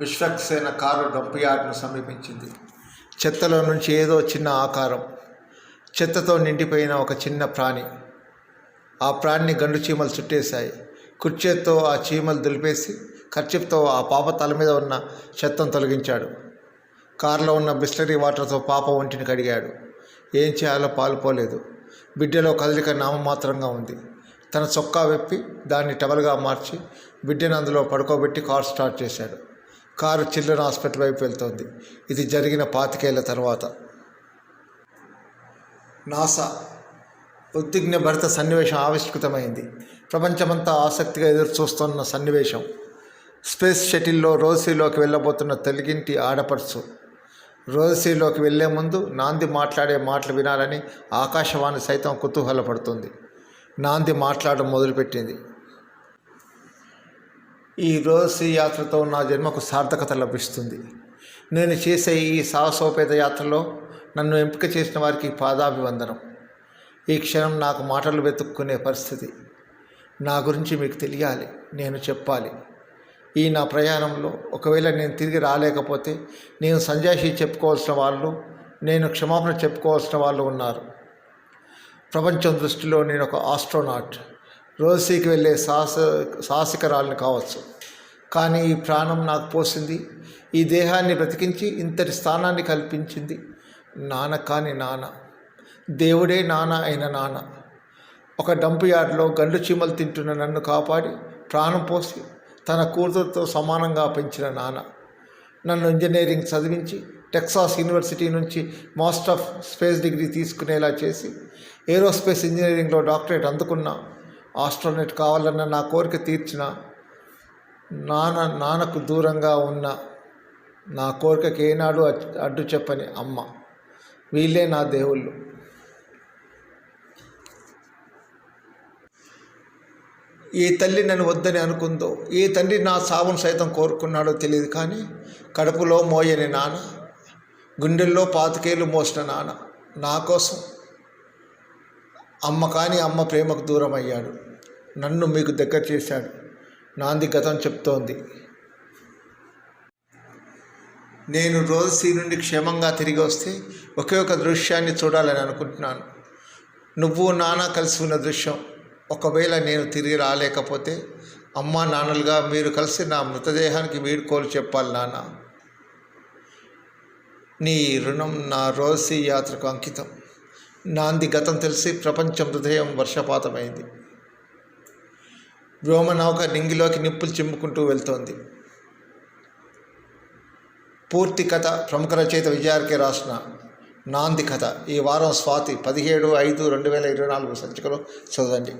Vishwaksena car dump యార్డ్ను సమీపించింది. చెత్తలో నుంచి ఏదో చిన్న ఆకారం. చెత్తతో నిండిపోయిన ఒక చిన్న ప్రాణి. ఆ ప్రాణిని గండు చీమలు చుట్టేశాయి. కుర్చేత్తో ఆ చీమలు దులిపేసి ఖర్చిప్తో ఆ పాప తల మీద ఉన్న చెత్తను తొలగించాడు. కారులో ఉన్న బిస్లరీ వాటర్తో పాప ఒంటిని కడిగాడు. ఏం చేయాలో పాలుపోలేదు బిడ్డలో కదలిక నామమాత్రంగా ఉంది. తన చొక్కా వెప్పి దాన్ని టవల్గా మార్చి బిడ్డను అందులో పడుకోబెట్టి కారు స్టార్ట్ చేశాడు. కారు చిల్డ్రన్ హాస్పిటల్ వైపు వెళ్తోంది. ఇది జరిగిన పాతికేళ్ళ తర్వాత. నాసా ఉద్విగ్న భరిత సన్నివేశం ఆవిష్కృతమైంది. ప్రపంచమంతా ఆసక్తిగా ఎదురు చూస్తున్న సన్నివేశం. స్పేస్ షటిల్లో రోసీలోకి వెళ్ళబోతున్న తెలుగింటి ఆడపడుచు. రోసీలోకి వెళ్ళే ముందు నాంది మాట్లాడే మాటలు వినాలని ఆకాశవాణి సైతం కుతూహలపడుతుంది. నాంది మాట్లాడడం మొదలుపెట్టింది. ఈ రోసీ యాత్రతో నా జన్మకు సార్థకత లభిస్తుంది. నేను చేసే ఈ సాహసోపేత యాత్రలో నన్ను ఎంపిక చేసిన వారికి పాదాభివందనం. ఈ క్షణం నాకు మాటలు వెతుక్కునే పరిస్థితి. నా గురించి మీకు తెలియాలి నేను చెప్పాలి. ఈ నా ప్రయాణంలో ఒకవేళ నేను తిరిగి రాలేకపోతే నేను సంజాషి చెప్పుకోవాల్సిన వాళ్ళు నేను క్షమాపణ చెప్పుకోవాల్సిన వాళ్ళు ఉన్నారు. ప్రపంచం దృష్టిలో నేను ఒక ఆస్ట్రోనాట్. రోసీకి వెళ్ళే సాహస సాహసికరాలను కావచ్చు. కానీ ఈ ప్రాణం నాకు పోసింది. ఈ దేహాన్ని బ్రతికించి ఇంతటి స్థానాన్ని కల్పించింది నాన్న కాని నాన్న. దేవుడే నాన్న అయిన నాన్న. ఒక డంప్ యార్డ్లో గండు చీమలు తింటున్న నన్ను కాపాడి ప్రాణం పోసి తన కూతురుతో సమానంగా పెంచిన నాన్న. నన్ను ఇంజనీరింగ్ చదివించి టెక్సాస్ యూనివర్సిటీ నుంచి మాస్టర్ ఆఫ్ స్పేస్ డిగ్రీ తీసుకునేలా చేసి ఏరోస్పేస్ ఇంజనీరింగ్లో డాక్టరేట్ అందుకున్న. ఆస్ట్రోనెట్ కావాలన్న నా కోరిక తీర్చిన నాన్న నాన్నకు దూరంగా ఉన్న నా కోరికకి ఏనాడు అడ్డు చెప్పని అమ్మ. వీళ్ళే నా దేవుళ్ళు. ఏ తల్లి నన్ను వద్దని అనుకుందో ఏ తండ్రి నా సావును సైతం కోరుకున్నాడో తెలియదు కానీ కడుపులో మోయని నాన్న గుండెల్లో పాతికేళ్ళు మోసిన నాన్న నా కోసం అమ్మ కానీ అమ్మ ప్రేమకు దూరం అయ్యాడు నన్ను మీకు దగ్గర చేశాడు. నాంది గతం చెప్తోంది. నేను రోజు నుండి క్షేమంగా తిరిగి వస్తే ఒకే ఒక దృశ్యాన్ని చూడాలని అనుకుంటున్నాను. నువ్వు నాన్న కలిసి ఉన్న దృశ్యం. ఒకవేళ నేను తిరిగి రాలేకపోతే అమ్మా నాన్నలుగా మీరు కలిసి నా మృతదేహానికి వీడుకోలు చెప్పాలి నాన్న. నీ రుణం నా రోసి యాత్రకు అంకితం. నాంది గతం తెలిసి ప్రపంచం హృదయం వర్షపాతమైంది. వ్యోమనౌక నింగిలోకి నిప్పులు చిమ్ముకుంటూ వెళ్తోంది. పూర్తి కథ ప్రముఖ రచయిత విజయార్కే రాసిన నాంది కథ. ఈ వారం స్వాతి పదిహేడు ఐదు రెండు వేల ఇరవై నాలుగు సంచికలో చదవండి.